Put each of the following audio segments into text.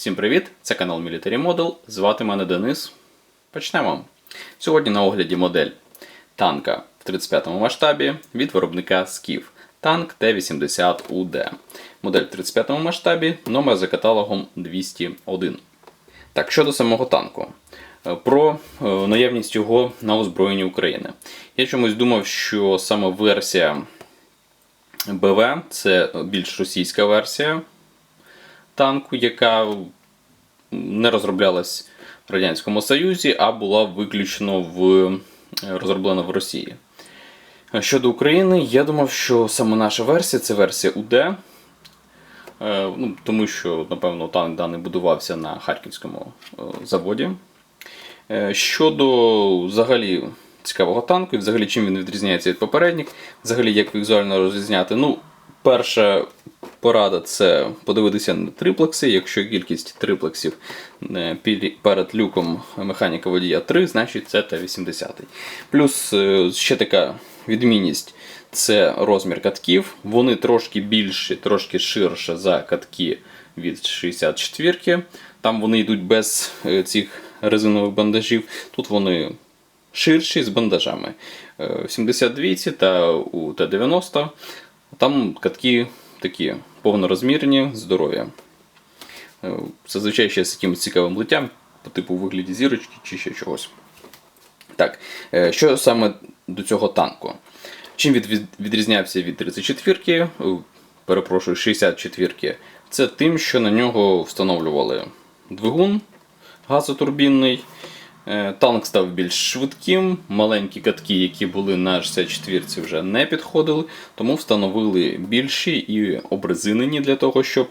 Всім привіт! Це канал Military Model. Звати мене Денис. Почнемо. Сьогодні на огляді модель танка в 35-му масштабі від виробника Skif. Танк Т-80УД. Модель в 35-му масштабі, номер за каталогом 201. Так, щодо самого танку. Е, Про е, наявність його на озброєнні України. Я чомусь думав, що саме версія БВ це більш російська версія танку, яка не розроблялась в Радянському Союзі, а була виключно в, розроблена в Росії. Щодо України, я думав, що саме наша версія це версія УД. Е, Ну, тому що, напевно, танк даний будувався на харківському е, заводі. Е, Щодо взагалі цікавого танку, і взагалі чим він відрізняється від попередніх, взагалі як візуально розрізняти. Ну, перша порада це подивитися на триплекси. Якщо кількість триплексів е, перед люком механіка водія 3, значить це Т-80. Плюс е, ще така відмінність це розмір катків. Вони трошки більші, трошки ширше за катки від 64-ки. Там вони йдуть без е, цих резинових бандажів. Тут вони ширші з бандажами. Е, 72 та у Т-90 там катки такі повнорозмірні, здорові. Е, Зазвичай ще з якимось цікавим литтям, по типу вигляді зірочки чи ще чогось. Так, е, що саме до цього танку? Чим від- відрізнявся від 34-ки, е, перепрошую, 64-ки, це тим, що на нього встановлювали двигун газотурбінний. Е, Танк став більш швидким, маленькі катки, які були на 64-ці, вже не підходили, тому встановили більші і обрезинені для того, щоб,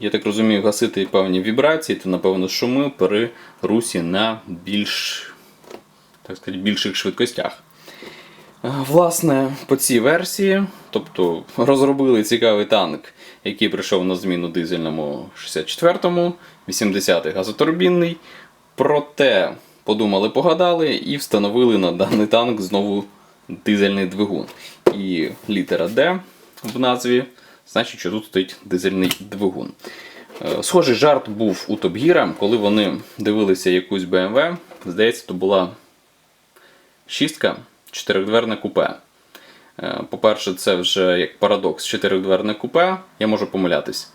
я так розумію, гасити певні вібрації та, напевно, шуми при русі на більш, так сказати, більших швидкостях. Е, Власне, по цій версії, тобто розробили цікавий танк, який прийшов на зміну дизельному 64-му, 80-й газотурбінний. Проте подумали, погадали і встановили на даний танк знову дизельний двигун. І літера D в назві, значить, що тут стоїть дизельний двигун. Е, Схожий жарт був у Gear, коли вони дивилися якусь BMW. Здається, то була шістка, чотиридверне купе. Е, По-перше, це вже як парадокс чотиридверне купе, я можу помилятись.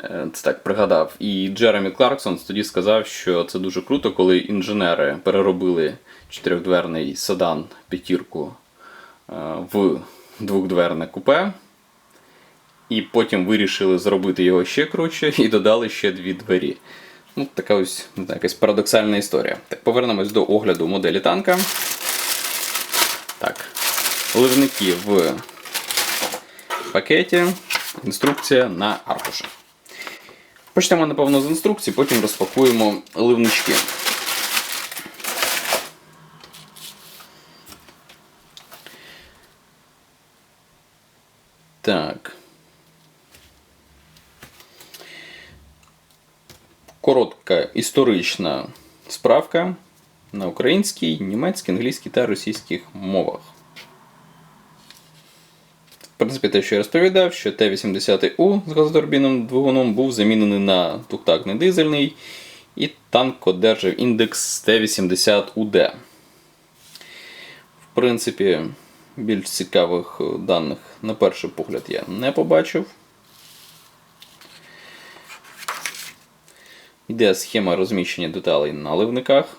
Е, Це так пригадав. І Джеремі Кларксон тоді сказав, що це дуже круто, коли інженери переробили чотиридверний седан п'ятірку е, в двохдверне купе. І потім вирішили зробити його ще круче і додали ще дві двері. Ну, така ось не знаю, якась парадоксальна історія. Так, повернемось до огляду моделі танка. Так, ливники в пакеті, інструкція на аркушах. Почнемо, напевно, з інструкції, потім розпакуємо ливнички. Так. Коротка історична справка на українській, німецькій, англійській та російських мовах. Принципі, те, що я розповідав, що Т-80У з газотурбінним двигуном був замінений на двохтактний дизельний, і танк одержав індекс Т-80УД. В принципі, більш цікавих е, даних на перший погляд я не побачив. Йде схема розміщення деталей на ливниках.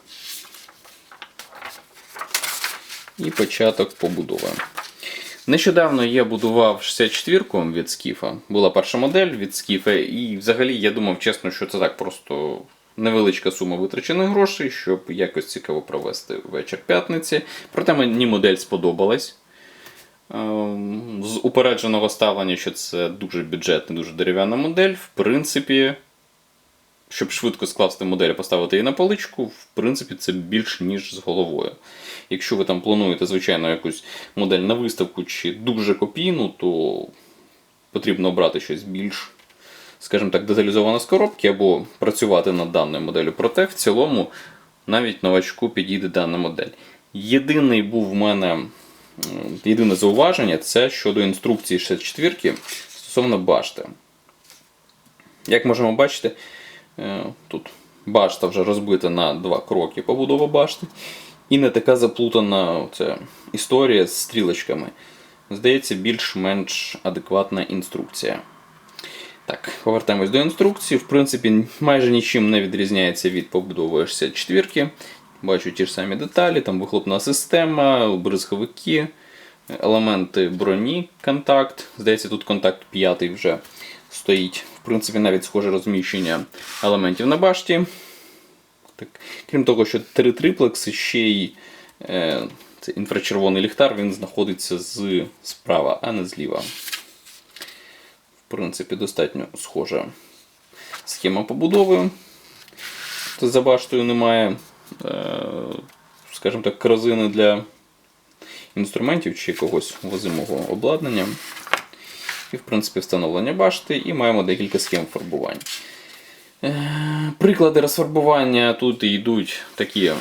І початок побудови. Нещодавно я будував 64-ку від Скіфа. Була перша модель від Скіфа, і взагалі я думав чесно, що це так просто невеличка сума витрачених грошей, щоб якось цікаво провести вечір п'ятниці. Проте мені модель сподобалась. Ем, З упередженого ставлення, що це дуже бюджетна, дуже дерев'яна модель, в принципі, щоб швидко скласти модель поставити її на поличку, в принципі, це більш ніж з головою. Якщо ви там плануєте, звичайно, якусь модель на виставку чи дуже копійну, то потрібно обрати щось більш, скажімо так, деталізоване з коробки або працювати над даною моделлю. Проте в цілому навіть новачку підійде дана модель. Єдиний був в мене єдине зауваження це щодо інструкції 64 стосовно башти. Як можемо бачити, Тут башта вже розбита на два кроки побудова башти. І не така заплутана оця історія з стрілочками. Здається, більш-менш адекватна інструкція. Так, повертаємось до інструкції. В принципі, майже нічим не відрізняється від побудови 64. Бачу ті ж самі деталі, там вихлопна система, бризковики, елементи броні, контакт. Здається, тут контакт 5 вже стоїть. Принципі, навіть схоже розміщення елементів на башті. Так, крім того, що три триплекси, ще й е, це інфрачервоний ліхтар, він знаходиться з справа, а не зліва. В принципі, достатньо схожа схема побудови. Тут за баштою немає, е, скажімо так, корзини для інструментів чи якогось возимого обладнання. І, в принципі, встановлення башти, і маємо декілька схем фарбувань. Е, Приклади розфарбування тут йдуть такі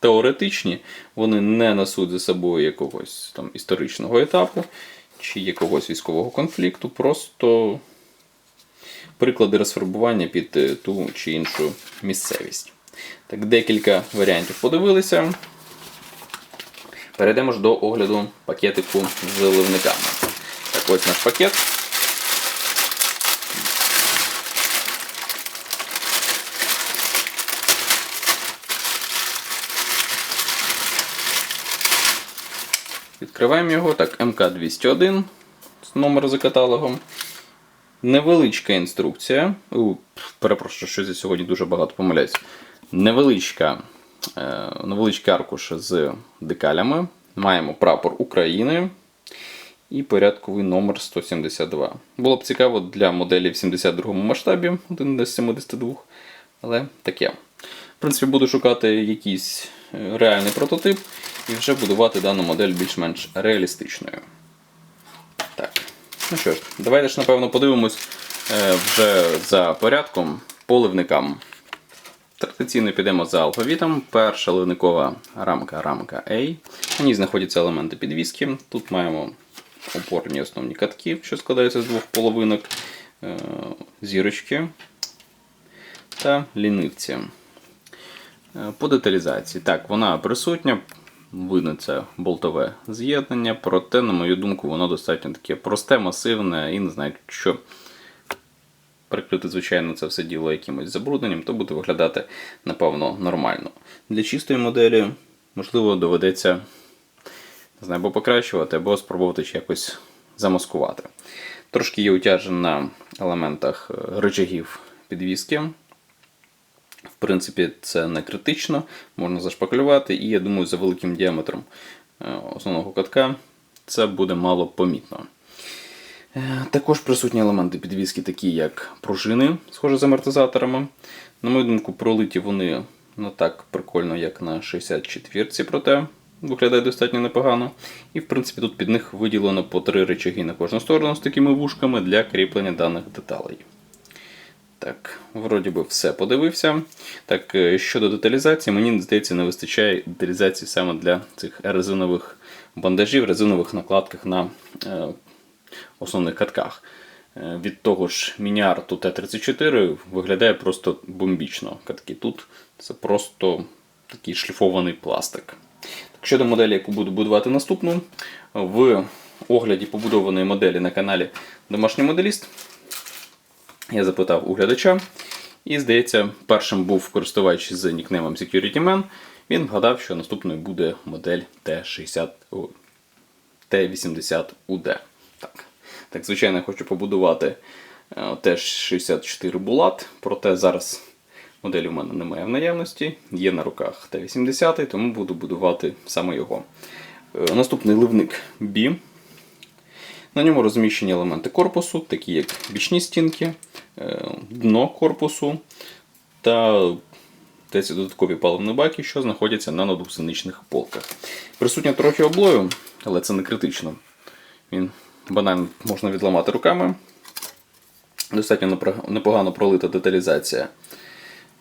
теоретичні, вони не несуть за собою якогось там історичного етапу чи якогось військового конфлікту, просто приклади розфарбування під ту чи іншу місцевість. Так, декілька варіантів подивилися. Перейдемо ж до огляду пакетику з заливниками. Так, ось наш пакет. Відкриваємо його. Так, МК-201 номер за каталогом. Невеличка інструкція. У, перепрошую, що я сьогодні дуже багато помиляюсь. Невеличка, невеличкий аркуш з декалями. Маємо прапор України і порядковий номер 172. Було б цікаво для моделі в 72 масштабі 1 до 72, але таке. В принципі, буду шукати якийсь е, реальний прототип і вже будувати дану модель більш-менш реалістичною. Так. Ну що ж, давайте ж, напевно, подивимось е, вже за порядком по ливникам. Традиційно підемо за алфавітом. Перша ливникова рамка рамка A. На ній знаходяться елементи підвіски. Тут маємо опорні основні катки, що складаються з двох половинок, е, зірочки та лінивці. Е, По деталізації. Так, вона присутня. Видно, це болтове з'єднання, проте, на мою думку, воно достатньо таке просте, масивне і не знаю, що прикрити, звичайно, це все діло якимось забрудненням, то буде виглядати, напевно, нормально. Для чистої моделі, можливо, доведеться не знаю, або покращувати, або спробувати ще якось замаскувати. Трошки є утяжен на елементах е, рычагів підвіски. В принципі, це не критично, можна зашпаклювати, і я думаю, за великим діаметром е, основного катка це буде мало помітно. Е, Також присутні елементи підвіски, такі як пружини, схожі з амортизаторами. На мою думку, пролиті вони не так прикольно, як на 64-ці, проте виглядають достатньо непогано. І, в принципі, тут під них виділено по три речаги на кожну сторону з такими вушками для кріплення даних деталей. Так, вроді би все подивився. Так, е, щодо деталізації, мені здається, не вистачає деталізації саме для цих резинових бандажів, резинових накладках на е, основних катках. Е, Від того ж, мініарту Т-34 виглядає просто бомбічно. Катки тут це просто такий шліфований пластик. Так, щодо моделі, яку буду будувати наступну, в огляді побудованої моделі на каналі Домашній моделіст я запитав у глядача, і, здається, першим був користувач з нікнеймом SecurityMan. Він вгадав, що наступною буде модель T60, о, T80UD. Так. Так, звичайно, я хочу побудувати е, T64 Bulat, проте зараз моделі у мене немає в наявності, є на руках T80, тому буду будувати саме його. Е, Наступний ливник B. На ньому розміщені елементи корпусу, такі як бічні стінки, е, дно корпусу та 10 додаткові паливні баки, що знаходяться на надгусеничних полках. Присутня трохи облою, але це не критично. Він банально можна відламати руками. Достатньо непогано пролита деталізація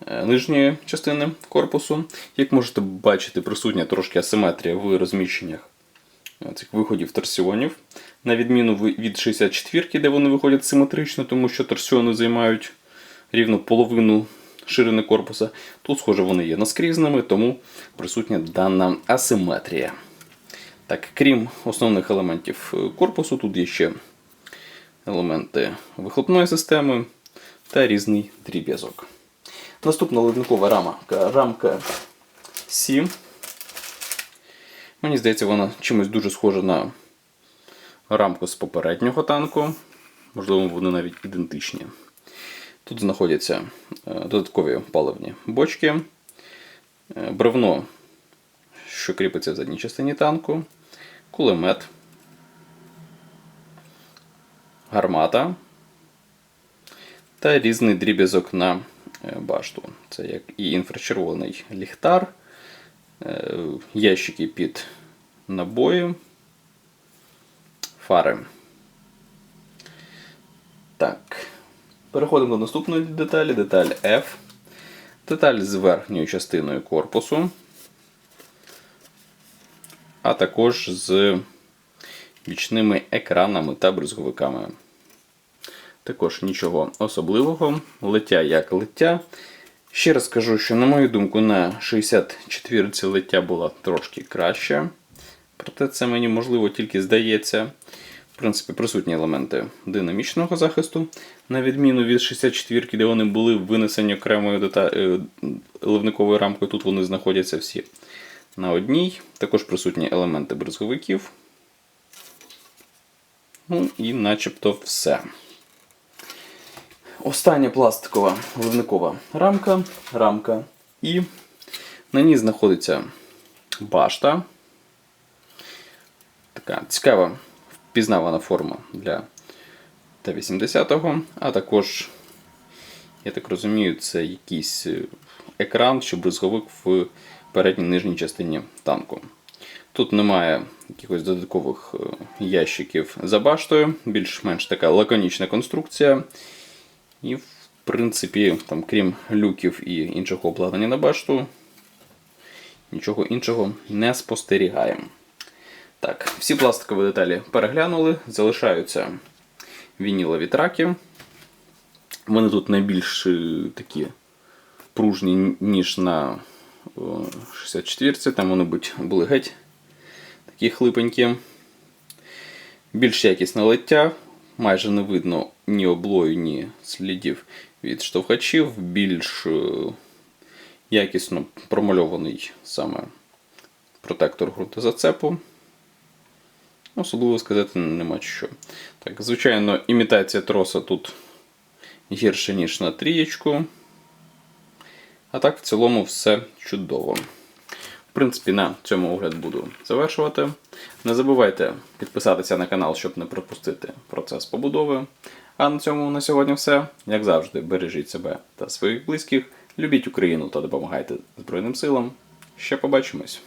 е, нижньої частини корпусу. Як можете бачити, присутня трошки асиметрія в розміщеннях е, цих виходів торсіонів. На відміну від 64-ки, де вони виходять симетрично, тому що торсіони займають рівно половину ширини корпуса. Тут, схоже, вони є наскрізними, тому присутня дана асиметрія. Так, крім основних елементів е, корпусу, тут є ще елементи вихлопної системи та різний дріб'язок. Наступна ливникова рамка, рамка 7. Мені здається, вона чимось дуже схожа на рамку з попереднього танку. Можливо, вони навіть ідентичні. Тут знаходяться е, додаткові паливні бочки, е, бревно, що кріпиться в задній частині танку, кулемет, гармата та різний дріб'язок на е, башту. Це як і інфрачервоний ліхтар, е, ящики під набої, фари. Так. Переходимо до наступної деталі. Деталь F. Деталь з верхньою частиною корпусу, а також з бічними екранами та бризговиками. Також нічого особливого. Лиття як лиття. Ще раз скажу, що, на мою думку, на 64 ці лиття була трошки краще. Проте це мені можливо тільки здається. В принципі, присутні елементи динамічного захисту, на відміну від 64-ки, де вони були винесені окремою дета... е, ливниковою рамкою, тут вони знаходяться всі на одній. Також присутні елементи бризговиків. Ну і начебто все. Остання пластикова ливникова рамка, рамка. І на ній знаходиться башта. Така цікава впізнавана форма для Т-80, а також, я так розумію, це якийсь е, екран чи бризговик в передній нижній частині танку. Тут немає якихось додаткових е, ящиків за баштою, більш-менш така лаконічна конструкція. І, в принципі, там, крім люків і іншого обладнання на башту, нічого іншого не спостерігаємо. Так, всі пластикові деталі переглянули, залишаються вінілові траки. Вони тут найбільш е, такі пружні, ніж на 64-ці, там вони будь, були геть такі хлипенькі. Більш якісне лиття, майже не видно ні облою, ні слідів від штовхачів, більш е, якісно промальований саме протектор ґрунтозацепу. Особливо сказати нема що. Так, Звичайно, імітація троса тут гірше, ніж на трієчку. А так, в цілому, все чудово. В принципі, на цьому огляд буду завершувати. Не забувайте підписатися на канал, щоб не пропустити процес побудови. А на цьому на сьогодні все. Як завжди, бережіть себе та своїх близьких, любіть Україну та допомагайте Збройним силам. Ще побачимось!